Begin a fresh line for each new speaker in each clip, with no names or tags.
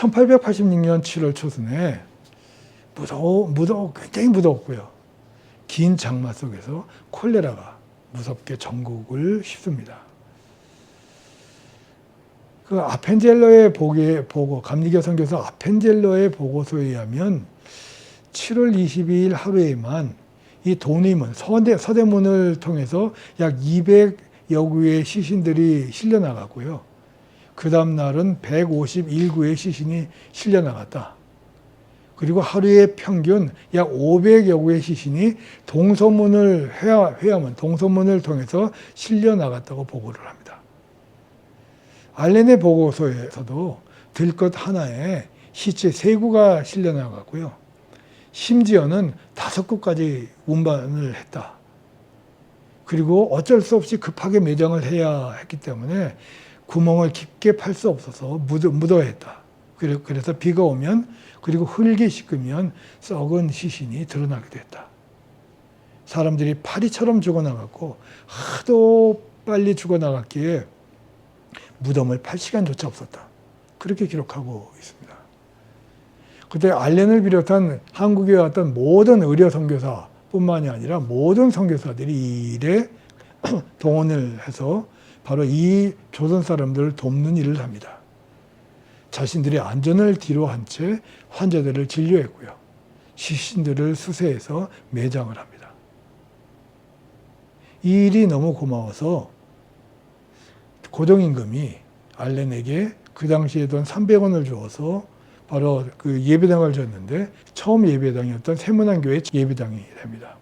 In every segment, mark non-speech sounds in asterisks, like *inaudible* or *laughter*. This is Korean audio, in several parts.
1886년 7월 초순에 무더워, 무더워, 굉장히 무더웠고요. 긴 장마 속에서 콜레라가 무섭게 전국을 휩습니다. 그 아펜젤러의 보게, 보고, 감리교 선교사 아펜젤러의 보고서에 의하면 7월 22일 하루에만 이 도림문, 서대, 서대문을 통해서 약 200여 구의 시신들이 실려 나갔고요. 그 다음 날은 151구의 시신이 실려 나갔다. 그리고 하루에 평균 약 500여 구의 시신이 동서문을 회화, 회화문, 동서문을 통해서 실려 나갔다고 보고를 합니다. 알렌의 보고서에서도 들것 하나에 시체 세 구가 실려 나갔고요. 심지어는 다섯 구까지 운반을 했다. 그리고 어쩔 수 없이 급하게 매장을 해야 했기 때문에 구멍을 깊게 팔 수 없어서 묻어, 묻어했다. 그래서 비가 오면 그리고 흙이 씻으면 썩은 시신이 드러나게 됐다. 사람들이 파리처럼 죽어나갔고 하도 빨리 죽어나갔기에 무덤을 팔 시간조차 없었다. 그렇게 기록하고 있습니다. 그때 알렌을 비롯한 한국에 왔던 모든 의료 선교사뿐만이 아니라 모든 선교사들이 이 일에 *clears throat* 동원을 해서 바로 이 조선 사람들을 돕는 일을 합니다. 자신들의 안전을 뒤로 한 채 환자들을 진료했고요. 시신들을 수세해서 매장을 합니다. 이 일이 너무 고마워서 고정임금이 알렌에게 그 당시에 돈 300원을 주어서 바로 그 예배당을 줬는데 처음 예배당이었던 세문안교회 예배당이 됩니다.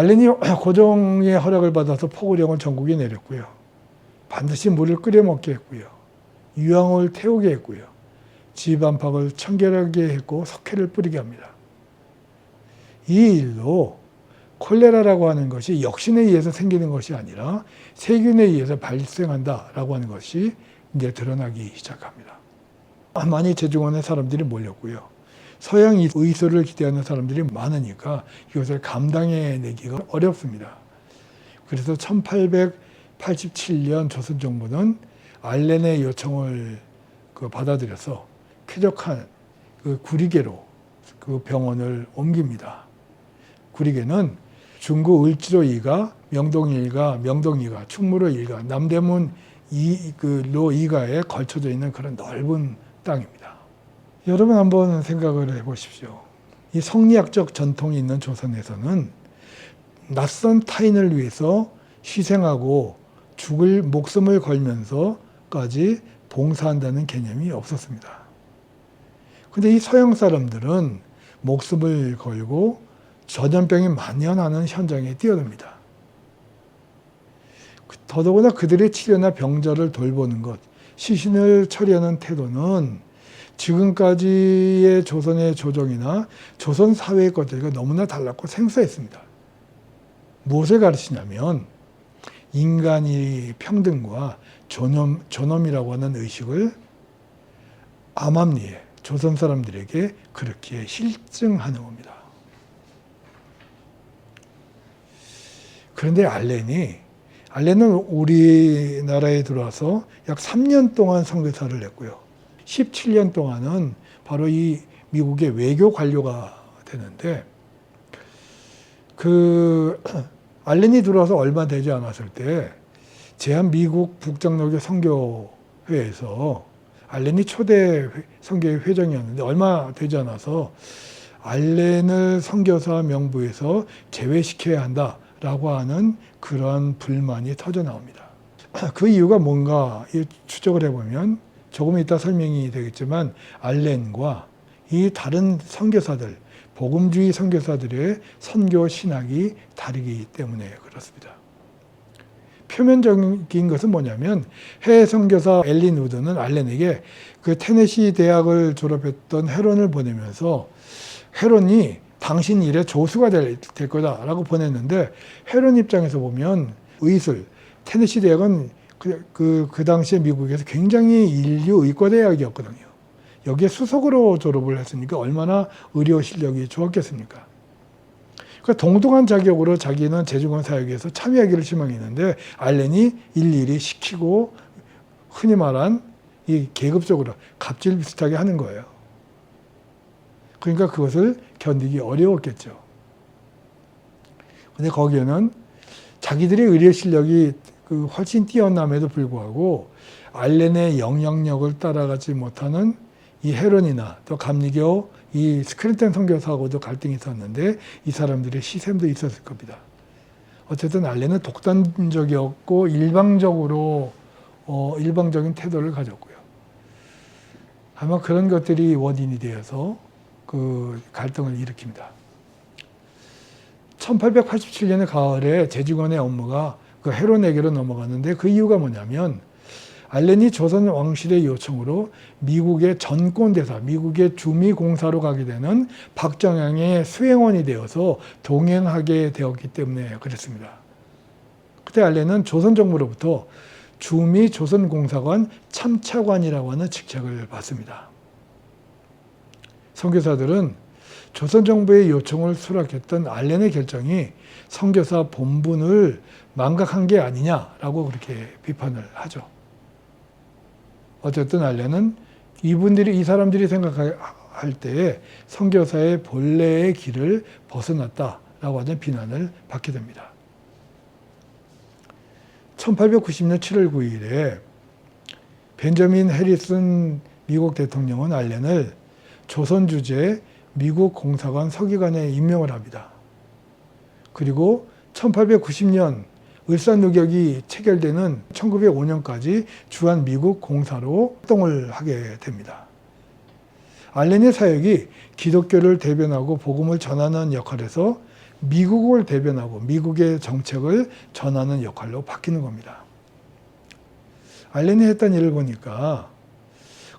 알렌이 *clears throat* 고종의 허락을 받아서 포구령을 전국에 내렸고요. 반드시 물을 끓여 먹게 했고요. 유황을 태우게 했고요. 집 안팎을 청결하게 했고 석회를 뿌리게 합니다. 이 일로 콜레라라고 하는 것이 역신에 의해서 생기는 것이 아니라 세균에 의해서 발생한다라고 하는 것이 이제 드러나기 시작합니다. 많이 제중원에 사람들이 몰렸고요. 서양 의술을 기대하는 사람들이 많으니까 이것을 감당해내기가 어렵습니다. 그래서 1887년 조선 정부는 알렌의 요청을 그 받아들여서 쾌적한 그 구리개로 그 병원을 옮깁니다. 구리개는 중구 을지로 이가, 명동 일가, 명동 이가, 충무로 일가, 남대문 이, 그, 로 이가에 걸쳐져 있는 그런 넓은 땅입니다. 여러분 한번 생각을 해 보십시오. 이 성리학적 전통이 있는 조선에서는 낯선 타인을 위해서 희생하고 죽을 목숨을 걸면서까지 봉사한다는 개념이 없었습니다. 근데 이 서양 사람들은 목숨을 걸고 전염병이 만연하는 현장에 뛰어듭니다. 더더구나 그들의 치료나 병자를 돌보는 것, 시신을 처리하는 태도는 지금까지의 조선의 조정이나 조선 사회의 것들과 너무나 달랐고 생소했습니다. 무엇을 가르치냐면 인간이 평등과 존엄, 존엄이라고 하는 의식을 암암리에 조선 사람들에게 그렇게 실증하는 겁니다. 그런데 알렌이 알렌은 우리나라에 들어와서 약 3년 동안 선교사를 했고요. 17년 동안은 바로 이 미국의 외교 관료가 되는데 그 알렌이 들어와서 얼마 되지 않았을 때 제한 미국 북장로교 선교회에서 알렌이 초대 선교회 회장이었는데 얼마 되지 않아서 알렌을 선교사 명부에서 제외시켜야 한다라고 하는 그런 불만이 터져 나옵니다. *clears throat* 그 이유가 뭔가 추적을 해보면 조금 이따 설명이 되겠지만 알렌과 이 다른 선교사들 복음주의 선교사들의 선교 신학이 다르기 때문에 그렇습니다. 표면적인 것은 뭐냐면 해외 선교사 엘린 우드는 알렌에게 그 테네시 대학을 졸업했던 헤론을 보내면서 헤론이 당신 일의 조수가 될, 될 거다라고 보냈는데 헤론 입장에서 보면 의술 테네시 대학은 그, 그, 그 당시에 미국에서 굉장히 인류 의과대학이었거든요. 여기에 수석으로 졸업을 했으니까 얼마나 의료 실력이 좋았겠습니까? 그러니까 동등한 자격으로 자기는 재중원 사역에서 참여하기를 희망했는데 알렌이 일일이 시키고 흔히 말한 이 계급적으로 갑질 비슷하게 하는 거예요. 그러니까 그것을 견디기 어려웠겠죠. 근데 거기에는 자기들의 의료 실력이 그 훨씬 뛰어남에도 불구하고 알렌의 영향력을 따라가지 못하는 이 헤론이나 또 감리교 이 스크린턴 선교사하고도 갈등이 있었는데 이 사람들의 시샘도 있었을 겁니다. 어쨌든 알렌은 독단적이었고 일방적으로 어, 일방적인 태도를 가졌고요. 아마 그런 것들이 원인이 되어서 그 갈등을 일으킵니다. 1887년의 가을에 재직원의 업무가 그 헤론에게로 넘어갔는데 그 이유가 뭐냐면 알렌이 조선 왕실의 요청으로 미국의 전권 대사, 미국의 주미 공사로 가게 되는 박정양의 수행원이 되어서 동행하게 되었기 때문에 그랬습니다. 그때 알렌은 조선 정부로부터 주미 조선 공사관 참차관이라고 하는 직책을 받습니다. 선교사들은 조선 정부의 요청을 수락했던 알렌의 결정이 선교사 본분을 망각한 게 아니냐라고 그렇게 비판을 하죠. 어쨌든 알렌은 이분들이 이 사람들이 생각할 때에 선교사의 본래의 길을 벗어났다라고 하는 비난을 받게 됩니다. 1890년 7월 9일에 벤저민 해리슨 미국 대통령은 알렌을 조선 주재 미국 공사관 서기관에 임명을 합니다. 그리고 1890년 을사늑역이 체결되는 1905년까지 주한 미국 공사로 활동을 하게 됩니다. 알렌의 사역이 기독교를 대변하고 복음을 전하는 역할에서 미국을 대변하고 미국의 정책을 전하는 역할로 바뀌는 겁니다. 알렌이 했던 일을 보니까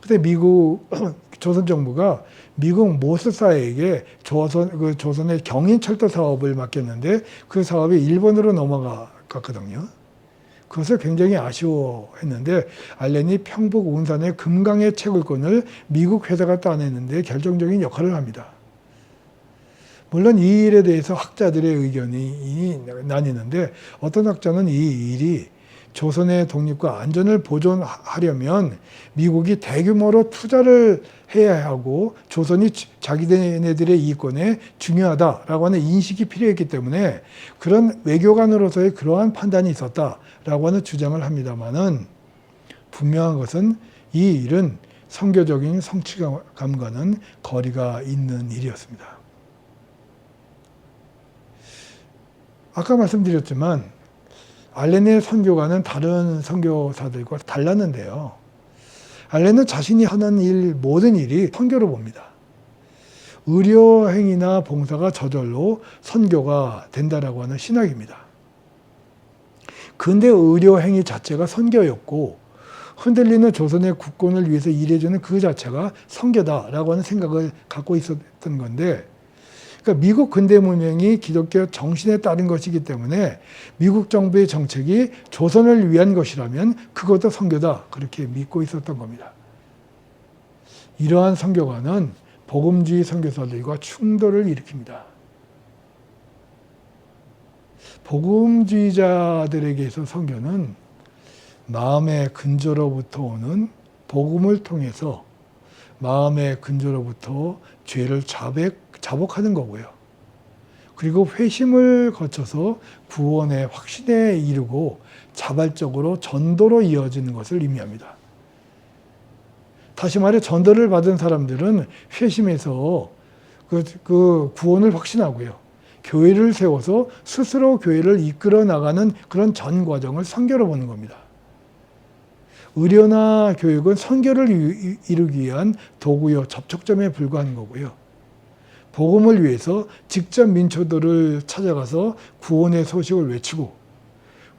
그때 미국 *clears throat* 조선 정부가 미국 모스사에게 조선 그 조선의 경인 철도 사업을 맡겼는데 그 사업이 일본으로 넘어갔거든요. 그것을 굉장히 아쉬워했는데 알렌이 평북 운산의 금강의 채굴권을 미국 회사가 따냈는데 결정적인 역할을 합니다. 물론 이 일에 대해서 학자들의 의견이 나뉘는데 어떤 학자는 이 일이 조선의 독립과 안전을 보존하려면 미국이 대규모로 투자를 해야 하고 조선이 자기네들의 이권에 중요하다라고 하는 인식이 필요했기 때문에 그런 외교관으로서의 그러한 판단이 있었다라고 하는 주장을 합니다만은 분명한 것은 이 일은 성교적인 성취감과는 거리가 있는 일이었습니다. 아까 말씀드렸지만 알렌의 선교가는 다른 선교사들과 달랐는데요. 알렌은 자신이 하는 일, 모든 일이 선교로 봅니다. 의료 행위나 봉사가 저절로 선교가 된다라고 하는 신학입니다. 근데 의료 행위 자체가 선교였고 흔들리는 조선의 국권을 위해서 일해주는 그 자체가 선교다라고 하는 생각을 갖고 있었던 건데 그러니까 미국 근대 문명이 기독교 정신에 따른 것이기 때문에 미국 정부의 정책이 조선을 위한 것이라면 그것도 선교다 그렇게 믿고 있었던 겁니다. 이러한 선교관은 복음주의 선교사들과 충돌을 일으킵니다. 복음주의자들에게서 선교는 마음의 근저로부터 오는 복음을 통해서 마음의 근저로부터 죄를 자백, 자복하는 거고요. 그리고 회심을 거쳐서 구원의 확신에 이르고 자발적으로 전도로 이어지는 것을 의미합니다. 다시 말해 전도를 받은 사람들은 회심해서 그, 그 구원을 확신하고요. 교회를 세워서 스스로 교회를 이끌어 나가는 그런 전 과정을 선교로 보는 겁니다. 의료나 교육은 선교를 이루기 위한 도구요 접촉점에 불과한 거고요. 복음을 위해서 직접 민초들을 찾아가서 구원의 소식을 외치고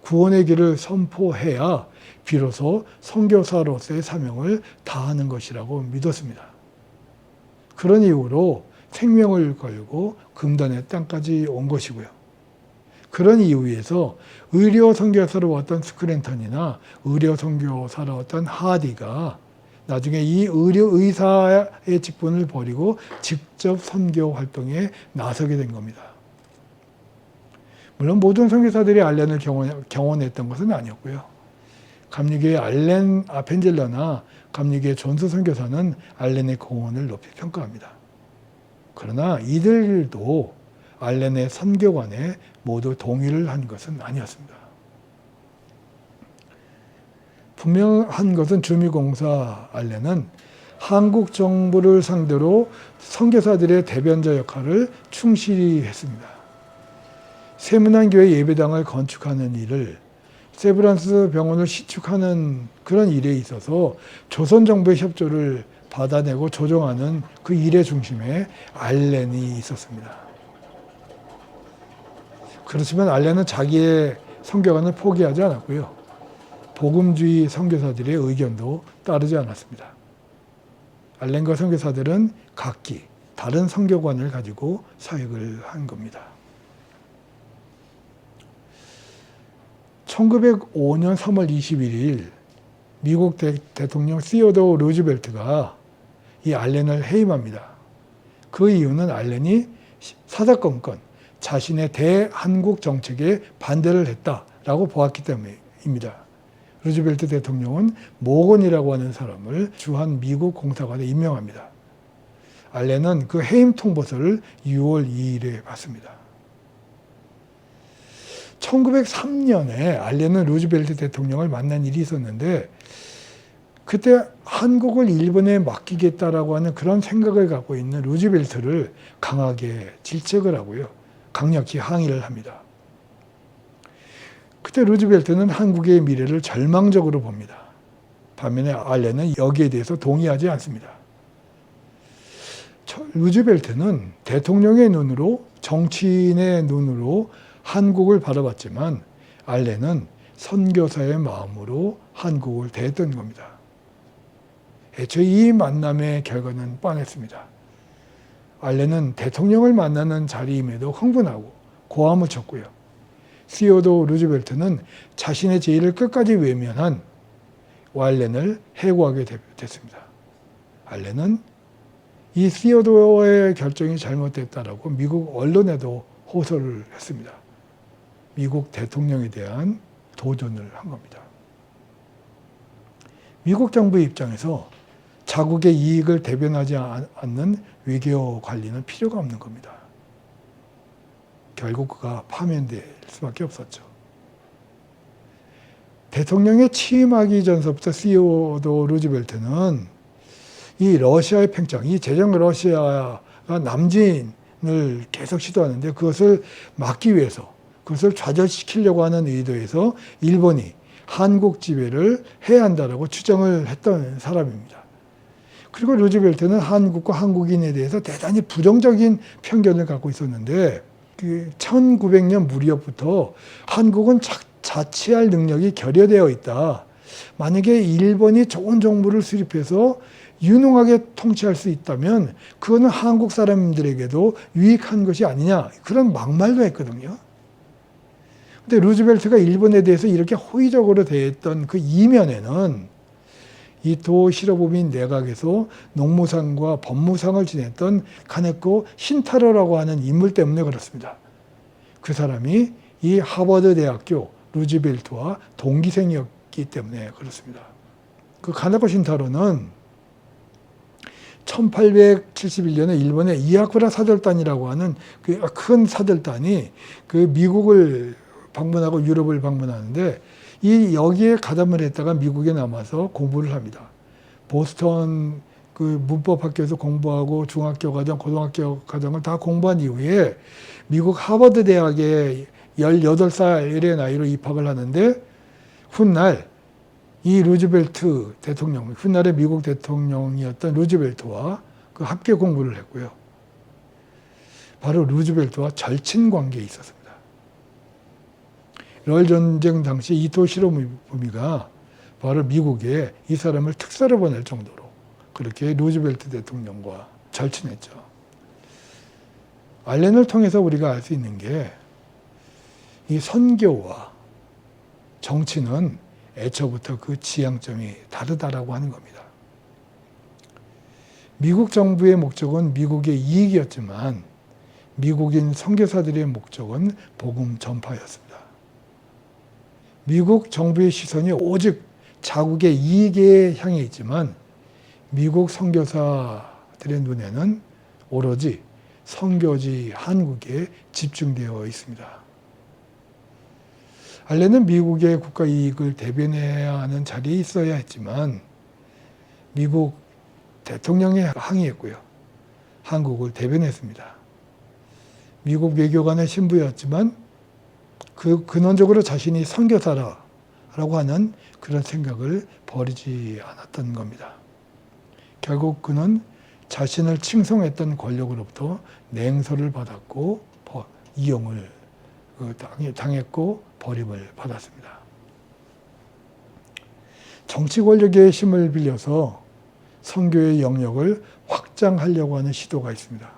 구원의 길을 선포해야 비로소 선교사로서의 사명을 다하는 것이라고 믿었습니다. 그런 이유로 생명을 걸고 금단의 땅까지 온 것이고요. 그런 이유에서 의료 선교사로 왔던 스크랜턴이나 의료 선교사로 왔던 하디가 나중에 이 의료 의사의 직분을 버리고 직접 선교 활동에 나서게 된 겁니다. 물론 모든 선교사들이 알렌을 경원, 경험했던 것은 아니었고요. 감리교의 알렌 아펜젤러나 감리교의 존스 선교사는 알렌의 공헌을 높이 평가합니다. 그러나 이들도 알렌의 선교관에 모두 동의를 한 것은 아니었습니다. 분명한 것은 주미공사 알렌은 한국 정부를 상대로 선교사들의 대변자 역할을 충실히 했습니다. 세문안교회 예배당을 건축하는 일을 세브란스 병원을 시축하는 그런 일에 있어서 조선 정부의 협조를 받아내고 조정하는 그 일의 중심에 알렌이 있었습니다. 그렇지만 알렌은 자기의 선교관을 포기하지 않았고요. 복음주의 선교사들의 의견도 따르지 않았습니다. 알렌과 선교사들은 각기 다른 선교관을 가지고 사역을 한 겁니다. 1905년 3월 21일 미국 대, 통령 시어도 루즈벨트가 이 알렌을 해임합니다. 그 이유는 알렌이 사사건건 자신의 대한국 정책에 반대를 했다라고 보았기 때문입니다. 루즈벨트 대통령은 모건이라고 하는 사람을 주한 미국 공사관에 임명합니다. 알렌은 그 해임 통보서를 6월 2일에 받습니다. 1903년에 알렌은 루즈벨트 대통령을 만난 일이 있었는데 그때 한국을 일본에 맡기겠다라고 하는 그런 생각을 갖고 있는 루즈벨트를 강하게 질책을 하고요. 강력히 항의를 합니다. 그때 루즈벨트는 한국의 미래를 절망적으로 봅니다. 반면에 알렌은 여기에 대해서 동의하지 않습니다. 루즈벨트는 대통령의 눈으로 정치인의 눈으로 한국을 바라봤지만 알렌은 선교사의 마음으로 한국을 대했던 겁니다. 애초에 이 만남의 결과는 뻔했습니다. 알렌은 대통령을 만나는 자리임에도 흥분하고 고함을 쳤고요. 시오도 루즈벨트는 자신의 제의를 끝까지 외면한 알렌을 해고하게 됐습니다. 알렌은 이 시오도의 결정이 잘못됐다라고 미국 언론에도 호소를 했습니다. 미국 대통령에 대한 도전을 한 겁니다. 미국 정부의 입장에서 자국의 이익을 대변하지 않는 외교 관리는 필요가 없는 겁니다. 결국 그가 파면될 수밖에 없었죠. 대통령에 취임하기 전서부터 시오도 루즈벨트는 이 러시아의 팽창, 이 제정 러시아가 남진을 계속 시도하는데 그것을 막기 위해서 그것을 좌절시키려고 하는 의도에서 일본이 한국 지배를 해야 한다라고 추정을 했던 사람입니다. 그리고 루즈벨트는 한국과 한국인에 대해서 대단히 부정적인 편견을 갖고 있었는데 그 1900년 무렵부터 한국은 자, 자치할 능력이 결여되어 있다. 만약에 일본이 좋은 정부를 수립해서 유능하게 통치할 수 있다면 그거는 한국 사람들에게도 유익한 것이 아니냐 그런 막말도 했거든요. 근데 루즈벨트가 일본에 대해서 이렇게 호의적으로 대했던 그 이면에는 이도 시로부민 내각에서 농무상과 법무상을 지냈던 카네코 신타로라고 하는 인물 때문에 그렇습니다. 그 사람이 이 하버드 대학교 루즈벨트와 동기생이었기 때문에 그렇습니다. 그 카네코 신타로는 1871년에 일본의 이아쿠라 사절단이라고 하는 그 큰 사절단이 그 미국을 방문하고 유럽을 방문하는데 이 여기에 가담을 했다가 미국에 남아서 공부를 합니다. 보스턴 그 문법학교에서 공부하고 중학교 과정, 고등학교 과정을 다 공부한 이후에 미국 하버드 대학에 18살의 나이로 입학을 하는데 훗날 이 루즈벨트 대통령, 훗날의 미국 대통령이었던 루즈벨트와 그 함께 공부를 했고요. 바로 루즈벨트와 절친 관계에 있었습니다. 럴 전쟁 당시 이토 시로부미가 바로 미국에 이 사람을 특사로 보낼 정도로 그렇게 루즈벨트 대통령과 절친했죠. 알렌을 통해서 우리가 알 수 있는 게 이 선교와 정치는 애초부터 그 지향점이 다르다라고 하는 겁니다. 미국 정부의 목적은 미국의 이익이었지만 미국인 선교사들의 목적은 복음 전파였습니다. 미국 정부의 시선이 오직 자국의 이익에 향해 있지만 미국 선교사들의 눈에는 오로지 선교지 한국에 집중되어 있습니다. 알렌은 미국의 국가 이익을 대변해야 하는 자리에 있어야 했지만 미국 대통령에 항의했고요. 한국을 대변했습니다. 미국 외교관의 신부였지만 그 근원적으로 자신이 선교사라라고 하는 그런 생각을 버리지 않았던 겁니다. 결국 그는 자신을 칭송했던 권력으로부터 냉소를 받았고 버- 이용을 그 당해- 당했고 버림을 받았습니다. 정치 권력의 힘을 빌려서 선교의 영역을 확장하려고 하는 시도가 있습니다.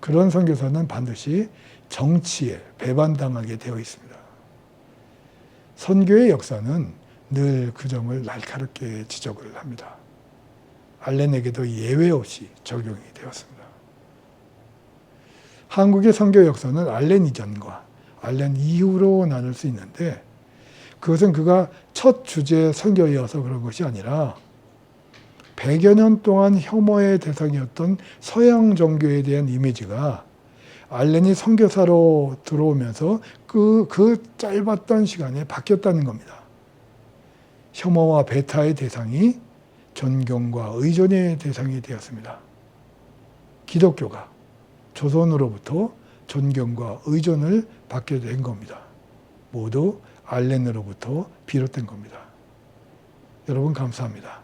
그런 선교사는 반드시 정치에 배반당하게 되어 있습니다. 선교의 역사는 늘 그 점을 날카롭게 지적을 합니다. 알렌에게도 예외 없이 적용이 되었습니다. 한국의 선교 역사는 알렌 이전과 알렌 이후로 나눌 수 있는데 그것은 그가 첫 주제 선교이어서 그런 것이 아니라 100여 년 동안 혐오의 대상이었던 서양 종교에 대한 이미지가 알렌이 선교사로 들어오면서 그, 그 짧았던 시간에 바뀌었다는 겁니다. 혐오와 배타의 대상이 존경과 의존의 대상이 되었습니다. 기독교가 조선으로부터 존경과 의존을 받게 된 겁니다. 모두 알렌으로부터 비롯된 겁니다. 여러분 감사합니다.